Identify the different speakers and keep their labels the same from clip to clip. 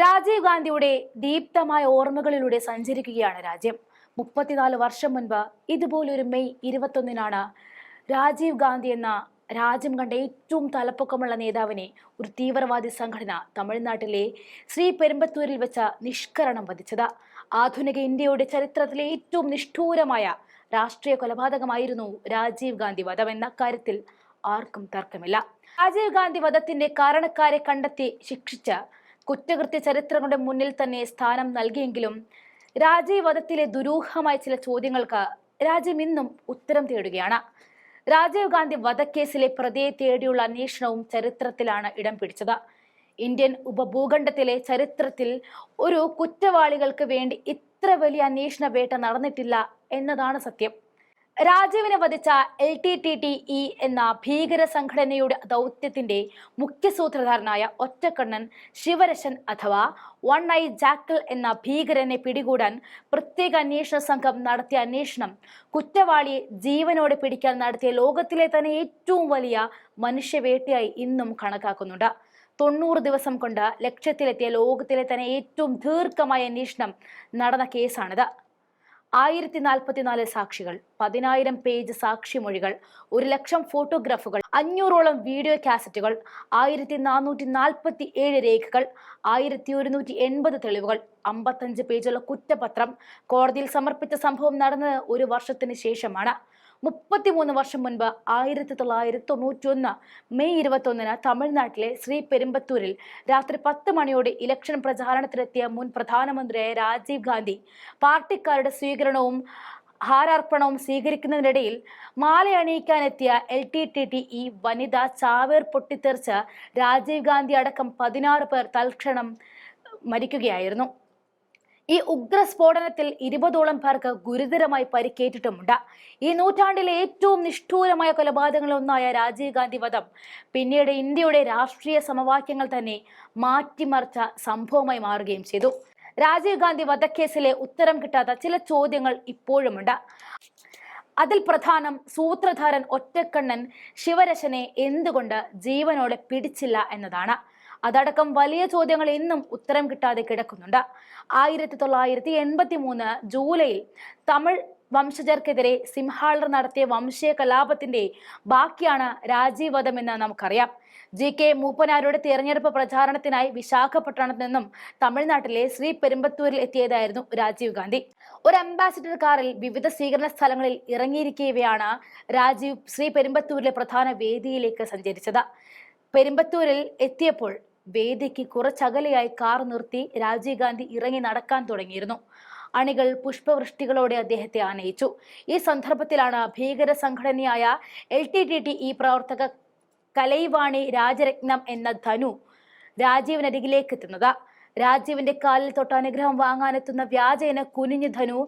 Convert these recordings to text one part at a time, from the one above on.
Speaker 1: രാജീവ് ഗാന്ധിയുടെ ദീപ്തമായ ഓർമ്മകളിലൂടെ സഞ്ചരിക്കുകയാണ് രാജ്യം. മുപ്പത്തിനാല് വർഷം മുൻപ് ഇതുപോലൊരു മെയ് ഇരുപത്തൊന്നിനാണ് രാജീവ് ഗാന്ധി എന്ന രാജ്യം കണ്ട ഏറ്റവും തലപ്പൊക്കമുള്ള നേതാവിനെ ഒരു തീവ്രവാദി സംഘടന തമിഴ്നാട്ടിലെ ശ്രീ പെരുമ്പത്തൂരിൽ വെച്ച നിഷ്കരണം വധിച്ചത്. ആധുനിക ഇന്ത്യയുടെ ചരിത്രത്തിലെ ഏറ്റവും നിഷ്ഠൂരമായ രാഷ്ട്രീയ കൊലപാതകമായിരുന്നു രാജീവ് ഗാന്ധി വധം എന്ന കാര്യത്തിൽ ആർക്കും തർക്കമില്ല. രാജീവ് ഗാന്ധി വധത്തിന്റെ കാരണക്കാരെ കണ്ടെത്തി ശിക്ഷിച്ച കുറ്റകൃത്യ ചരിത്രങ്ങളുടെ മുന്നിൽ തന്നെ സ്ഥാനം നൽകിയെങ്കിലും രാജീവ് വധത്തിലെ ദുരൂഹമായ ചില ചോദ്യങ്ങൾക്ക് രാജ്യം ഇന്നും ഉത്തരം തേടുകയാണ്. രാജീവ് ഗാന്ധി വധക്കേസിലെ പ്രതിയെ തേടിയുള്ള അന്വേഷണവും ചരിത്രത്തിലാണ് ഇടം പിടിച്ചത്. ഇന്ത്യൻ ഉപഭൂഖണ്ഡത്തിലെ ചരിത്രത്തിൽ ഒരു കുറ്റവാളികൾക്ക് വേണ്ടി ഇത്ര വലിയ അന്വേഷണ വേട്ട നടന്നിട്ടില്ല എന്നതാണ് സത്യം. രാജീവിനെ വധിച്ച L T T T E എന്ന ഭീകര സംഘടനയുടെ ദൗത്യത്തിന്റെ മുഖ്യസൂത്രധാരനായ ഒറ്റക്കണ്ണൻ ശിവരശൻ അഥവാ വൺ ഐ ജാക്കൽ എന്ന ഭീകരനെ പിടികൂടാൻ പ്രത്യേക അന്വേഷണ സംഘം നടത്തിയ അന്വേഷണം കുറ്റവാളിയെ ജീവനോടെ പിടിക്കാൻ നടത്തിയ ലോകത്തിലെ തന്നെ ഏറ്റവും വലിയ മനുഷ്യവേട്ടയായി ഇന്നും കണക്കാക്കുന്നുണ്ട്. തൊണ്ണൂറ് ദിവസം കൊണ്ട് ലക്ഷ്യത്തിലെത്തിയ ലോകത്തിലെ തന്നെ ഏറ്റവും ദീർഘമായ അന്വേഷണം നടന്ന കേസാണിത്. ആയിരത്തി നാൽപ്പത്തിനാല് സാക്ഷികൾ പതിനായിരം പേജ് സാക്ഷിമൊഴികൾ ഒരു ലക്ഷം ഫോട്ടോഗ്രാഫുകൾ അഞ്ഞൂറോളം വീഡിയോ കാസറ്റുകൾ ആയിരത്തി നാനൂറ്റി നാൽപ്പത്തി ഏഴ് രേഖകൾ ആയിരത്തി ഒരുന്നൂറ്റി എൺപത് തെളിവുകൾ അമ്പത്തഞ്ച് പേജുള്ള കുറ്റപത്രം കോടതിയിൽ സമർപ്പിച്ച സംഭവം നടന്നത് ഒരു വർഷത്തിന് ശേഷമാണ്. മുപ്പത്തിമൂന്ന് വർഷം മുൻപ് ആയിരത്തി തൊള്ളായിരത്തി തൊണ്ണൂറ്റി ഒന്ന് മെയ് ഇരുപത്തൊന്നിന് തമിഴ്നാട്ടിലെ ശ്രീ പെരുമ്പത്തൂരിൽ രാത്രി പത്ത് മണിയോടെ ഇലക്ഷൻ പ്രചാരണത്തിനെത്തിയ മുൻ പ്രധാനമന്ത്രിയായ രാജീവ് ഗാന്ധി പാർട്ടിക്കാരുടെ സ്വീകരണവും ഹാരാർപ്പണവും സ്വീകരിക്കുന്നതിനിടയിൽ മാലയണിയിക്കാനെത്തിയ L T T T E വനിത ചാവേർ പൊട്ടിത്തെറിച്ച് രാജീവ് ഗാന്ധി അടക്കം പതിനാറ് പേർ തൽക്ഷണം മരിക്കുകയായിരുന്നു. ഈ ഉഗ്ര സ്ഫോടനത്തിൽ ഇരുപതോളം പേർക്ക് ഗുരുതരമായി പരിക്കേറ്റിട്ടുമുണ്ട്. ഈ നൂറ്റാണ്ടിലെ ഏറ്റവും നിഷ്ഠൂരമായ കൊലപാതകങ്ങളൊന്നായ രാജീവ് ഗാന്ധി വധം പിന്നീട് ഇന്ത്യയുടെ രാഷ്ട്രീയ സമവാക്യങ്ങൾ തന്നെ മാറ്റിമറിച്ച സംഭവമായി മാറുകയും ചെയ്തു. രാജീവ് ഗാന്ധി വധക്കേസിലെ ഉത്തരം കിട്ടാത്ത ചില ചോദ്യങ്ങൾ ഇപ്പോഴുമുണ്ട്. അതിൽ പ്രധാനം സൂത്രധാരൻ ഒറ്റക്കണ്ണൻ ശിവരശനെ എന്തുകൊണ്ട് ജീവനോടെ പിടിച്ചില്ല എന്നതാണ്. അതടക്കം വലിയ ചോദ്യങ്ങൾ ഇന്നും ഉത്തരം കിട്ടാതെ കിടക്കുന്നുണ്ട്. ആയിരത്തി തൊള്ളായിരത്തി എൺപത്തി മൂന്ന് ജൂലൈയിൽ തമിഴ് വംശജർക്കെതിരെ സിംഹാളർ നടത്തിയ വംശീയ കലാപത്തിന്റെ ബാക്കിയാണ് രാജീവ് എന്ന് നമുക്കറിയാം. ജി കെ മൂപ്പനാരുടെ തിരഞ്ഞെടുപ്പ് പ്രചാരണത്തിനായി വിശാഖപട്ടണത്തു നിന്നും തമിഴ്നാട്ടിലെ ശ്രീ പെരുമ്പത്തൂരിൽ എത്തിയതായിരുന്നു രാജീവ് ഗാന്ധി. ഒരു അംബാസിഡർ കാറിൽ വിവിധ സ്വീകരണ സ്ഥലങ്ങളിൽ ഇറങ്ങിയിരിക്കവെയാണ് രാജീവ് ശ്രീ പെരുമ്പത്തൂരിലെ പ്രധാന വേദിയിലേക്ക് സഞ്ചരിച്ചത്. പെരുമ്പത്തൂരിൽ എത്തിയപ്പോൾ വേദിക്ക് കുറച്ചകലെയായി കാർ നിർത്തി രാജീവ് ഗാന്ധി ഇറങ്ങി നടക്കാൻ തുടങ്ങിയിരുന്നു. അണികൾ പുഷ്പവൃഷ്ടികളോടെ അദ്ദേഹത്തെ ആനയിച്ചു. ഈ സന്ദർഭത്തിലാണ് ഭീകര സംഘടനയായ എൽ ടി ടി ടി പ്രവർത്തക കലൈവാണി രാജരത്നം എന്ന ധനു രാജീവിനരികിലേക്ക് എത്തുന്നത് രാജീവിന്റെ കാലിൽ തൊട്ട് അനുഗ്രഹം വാങ്ങാനെത്തുന്ന വ്യാജേന കുനിഞ്ഞു ധനു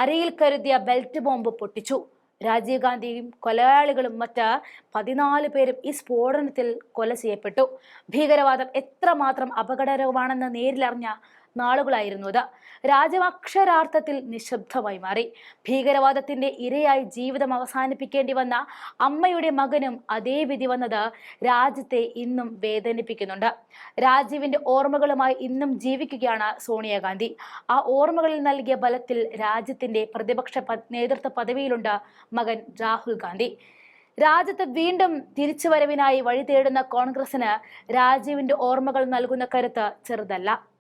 Speaker 1: അരയിൽ കരുതിയ ബെൽറ്റ് ബോംബ് പൊട്ടിച്ചു. രാജീവ് ഗാന്ധിയും കൊലയാളികളും മറ്റ് പതിനാല് പേരും ഈ സ്ഫോടനത്തിൽ കൊല ചെയ്യപ്പെട്ടു. ഭീകരവാദം എത്രമാത്രം അപകടകരമാണെന്ന് നേരിലറിഞ്ഞ നാളുകളായിരുന്നു അത് രാജ്യം അക്ഷരാർത്ഥത്തിൽ നിശബ്ദമായി മാറി. ഭീകരവാദത്തിന്റെ ഇരയായി ജീവിതം അവസാനിപ്പിക്കേണ്ടി വന്ന അമ്മയുടെ മകനും അതേ വിധി വന്നത് രാജ്യത്തെ ഇന്നും വേദനിപ്പിക്കുന്നുണ്ട്. രാജീവിന്റെ ഓർമ്മകളുമായി ഇന്നും ജീവിക്കുകയാണ് സോണിയാഗാന്ധി ആ ഓർമ്മകളിൽ നൽകിയ ബലത്തിൽ രാജ്യത്തിന്റെ പ്രതിപക്ഷ നേതൃത്വ പദവിയിലുണ്ട് മകൻ രാഹുൽ ഗാന്ധി. രാജ്യത്ത് വീണ്ടും തിരിച്ചുവരവിനായി വഴി തേടുന്ന കോൺഗ്രസിന് രാജീവിന്റെ ഓർമ്മകൾ നൽകുന്ന കരുത്ത് ചെറുതല്ല.